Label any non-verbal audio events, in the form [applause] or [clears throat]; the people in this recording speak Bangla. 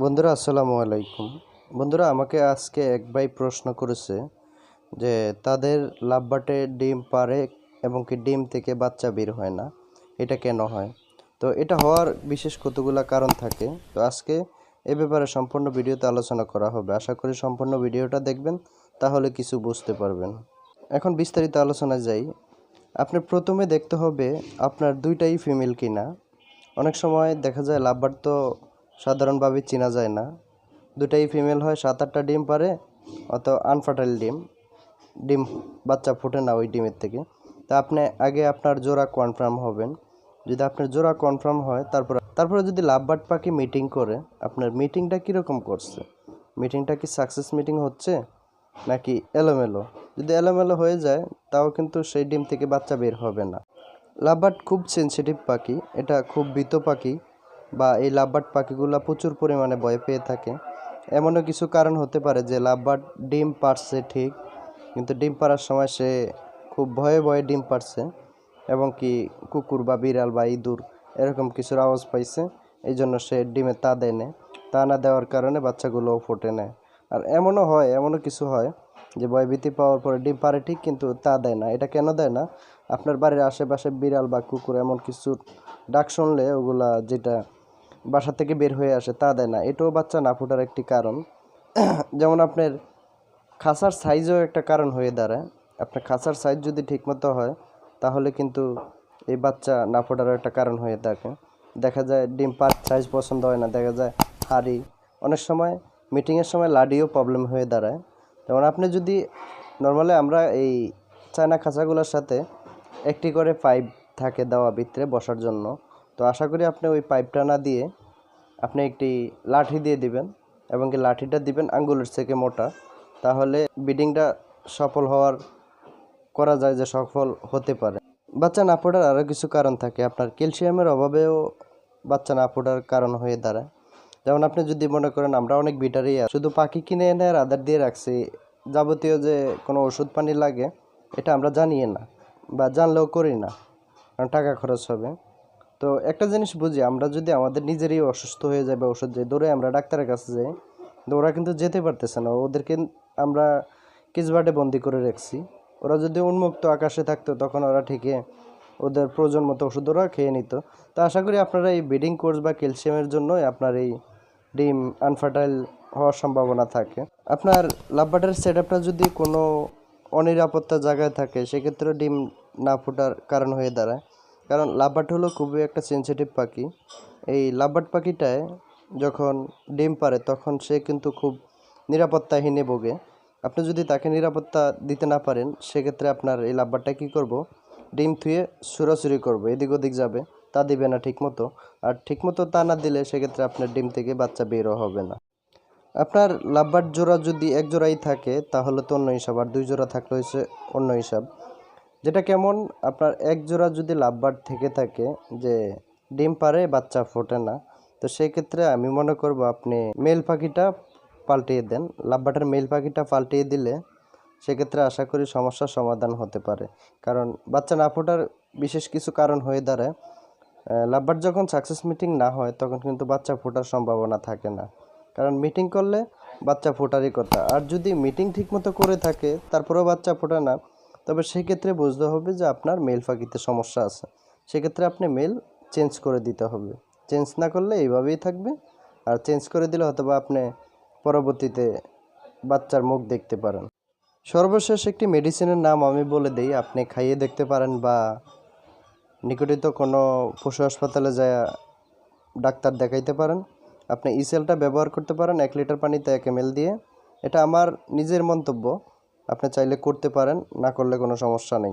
বন্ধুরা, আসসালামু আলাইকুম। বন্ধুরা, আমাকে আজকে এক ভাই প্রশ্ন করেছে যে, তাদের লাভবাটে ডিম পারে এবং কি ডিম থেকে বাচ্চা বের হয় না? এটা কেন হয়? তো এটা হওয়ার বিশেষ কতগুলা কারণ থাকে। তো আজকে এ ব্যাপারে সম্পূর্ণ ভিডিওতে আলোচনা করা হবে। আশা করি সম্পূর্ণ ভিডিওটা দেখবেন, তাহলে কিছু বুঝতে পারবেন। এখন বিস্তারিত আলোচনা যাই। আপনি প্রথমে দেখতে হবে, আপনার দুইটাই ফিমেল কিনা? অনেক সময় দেখা যায়, লাভবার তো সাধারণভাবে চেনা যায় না। দুটাই ফিমেল হয় সাত আটটা ডিম পারে, অত আনফার্টাইল ডিম ডিম বাচ্চা ফোটে না ওই ডিমের থেকে। তা আপনি আগে আপনার জোড়া কনফার্ম হবেন। যদি আপনার জোড়া কনফার্ম হয়, তারপর, তারপরে যদি লাভবার্ড পাখি মিটিং করে, আপনার মিটিংটা কীরকম করছে? মিটিংটা কি সাকসেস মিটিং হচ্ছে, নাকি এলোমেলো? যদি এলোমেলো হয়ে যায়, তাও কিন্তু সেই ডিম থেকে বাচ্চা বের হবে না। লাভবার্ড খুব সেনসিটিভ পাখি, এটা খুব ভীত পাখি। বা এই লাভবার্ড পাখিগুলো প্রচুর পরিমাণে ভয় পেয়ে থাকে। এমনও কিছু কারণ হতে পারে যে লাভবার্ড ডিম পারছে ঠিক, কিন্তু ডিম পাড়ার সময় সে খুব ভয়ে ভয়ে ডিম পারছে এবং কি কুকুর বা বিড়াল বা ইঁদুর এরকম কিছুর আওয়াজ পাইছে, এই জন্য সে ডিমে তা দেয় না। তা না দেওয়ার কারণে বাচ্চাগুলোও ফোটে নেয় আর এমনও হয়, এমনও কিছু হয় যে ভয়ভীতি পাওয়ার পরে ডিম পারে ঠিক, কিন্তু তা দেয় না। এটা কেন দেয় না? আপনার বাড়ির আশেপাশে বিড়াল বা কুকুর এমন কিছু ডাক শুনলে ওগুলা যেটা বাসা থেকে বের হয়ে আসে, তা দেয় না। এটাও বাচ্চা না ফোটার একটি কারণ। [clears throat] যেমন আপনার খাঁচার সাইজও একটা কারণ হয়ে দাঁড়ায়। আপনার খাঁচার সাইজ যদি ঠিকমতো হয়, তাহলে কিন্তু এই বাচ্চা না ফোটারও একটা কারণ হয়ে থাকে। দেখা যায় ডিম পাত সাইজ পছন্দ হয় না, দেখা যায় হাড়ি। অনেক সময় মিটিংয়ের সময় লাডিও প্রবলেম হয়ে দাঁড়ায়। যেমন আপনি যদি নর্মালি আমরা এই চায়না খাঁচাগুলোর সাথে একটি করে পাইপ থাকে দেওয়া ভিতরে বসার জন্য। তো আশা করি আপনি ওই পাইপটা না দিয়ে আপনি একটি লাঠি দিয়ে দিবেন এবং কি লাঠিটা দিবেন আঙ্গুলের থেকে মোটা। তাহলে বিডিংটা সফল হওয়ার, করা যায় যে সফল হতে পারে। বাচ্চা না ফোটার আরও কিছু কারণ থাকে। আপনার ক্যালসিয়ামের অভাবেও বাচ্চা না ফোটার কারণ হয়ে দাঁড়ায়। যেমন আপনি যদি মনে করেন, আমরা অনেক বিটারই শুধু পাখি কিনে এনে আর আদার দিয়ে রাখছি, যাবতীয় যে কোনো ওষুধ পানি লাগে, এটা আমরা জানিয়ে না বা জানলেও করি না। কারণ টাকা খরচ হবে। তো একটা জিনিস বুঝি, আমরা যদি আমাদের নিজেরই অসুস্থ হয়ে যাবে ওষুধ যাই দৌড়ে আমরা ডাক্তারের কাছে যাই, তো ওরা কিন্তু যেতে পারতেছে না। ওদেরকে আমরা কিচবাটে বন্দি করে রাখছি। ওরা যদি উন্মুক্ত আকাশে থাকতো, তখন ওরা ঠিকই ওদের প্রয়োজন মতো ওষুধ ওরা খেয়ে নিত। তো আশা করি আপনারা এই ব্রিডিং কোর্স বা ক্যালসিয়ামের জন্যই আপনার এই ডিম আনফার্টাইল হওয়ার সম্ভাবনা থাকে। আপনার লাভবাটের সেট আপটা যদি কোনো অনিরাপত্তা জায়গায় থাকে, সেক্ষেত্রে ডিম না ফোটার কারণ হয়ে দাঁড়ায়। কারণ লাভবাট হলো খুবই একটা সেনসিটিভ পাখি। এই লাভবাট পাখিটায় যখন ডিম পারে, তখন সে কিন্তু খুব নিরাপত্তাহীনে ভোগে। আপনি যদি তাকে নিরাপত্তা দিতে না পারেন, সেক্ষেত্রে আপনার এই লাভবারটা কী করব? ডিম থুয়ে সুরাসুরি করব, এদিক ওদিক যাবে, তা দিবে না ঠিকমতো। আর ঠিকমতো তা না দিলে সেক্ষেত্রে আপনার ডিম থেকে বাচ্চা বেরও হবে না। আপনার লাভবার জোড়া যদি এক জোড়াই থাকে, তাহলে তো অন্য হিসাব। আর দুই জোড়া থাকলে হচ্ছে অন্য হিসাব। যেটা কেমন, আপনার এক জোড়া যদি লাভবার থেকে থাকে যে ডিম পারে, বাচ্চা ফোটে না, তো সেই ক্ষেত্রে আমি মনে করব আপনি মেল পাখিটা পাল্টিয়ে দেন। লাভবাটার মেল পাখিটা পাল্টিয়ে দিলে সেক্ষেত্রে আশা করি সমস্যার সমাধান হতে পারে। কারণ বাচ্চা না ফোটার বিশেষ কিছু কারণ হয়ে দাঁড়ায়। লাভবার যখন সাকসেস মিটিং না হয়, তখন কিন্তু বাচ্চা ফোটার সম্ভাবনা থাকে না। কারণ মিটিং করলে বাচ্চা ফোটারই কথা। আর যদি মিটিং ঠিকমতো করে থাকে, তারপরেও বাচ্চা ফোটে না তবে সেক্ষেত্রে বুঝতে হবে যে আপনার মেল পাখিতে সমস্যা আছে। সেক্ষেত্রে আপনি মেল চেঞ্জ করে দিতে হবে। চেঞ্জ না করলে এইভাবেই থাকবে। আর চেঞ্জ করে দিলে হয়তো বা আপনি পরবর্তীতে বাচ্চার মুখ দেখতে পারেন। সর্বশেষ একটি মেডিসিনের নাম আমি বলে দিই, আপনি খাইয়ে দেখতে পারেন বা নিকটিত কোনো পশু হাসপাতালে যায় ডাক্তার দেখাইতে পারেন। আপনি ইসেলটা ব্যবহার করতে পারেন এক লিটার পানিতে এক এম দিয়ে। এটা আমার নিজের মন্তব্য। আপনি চাইলে করতে পারেন না করলে কোনো সমস্যা নেই।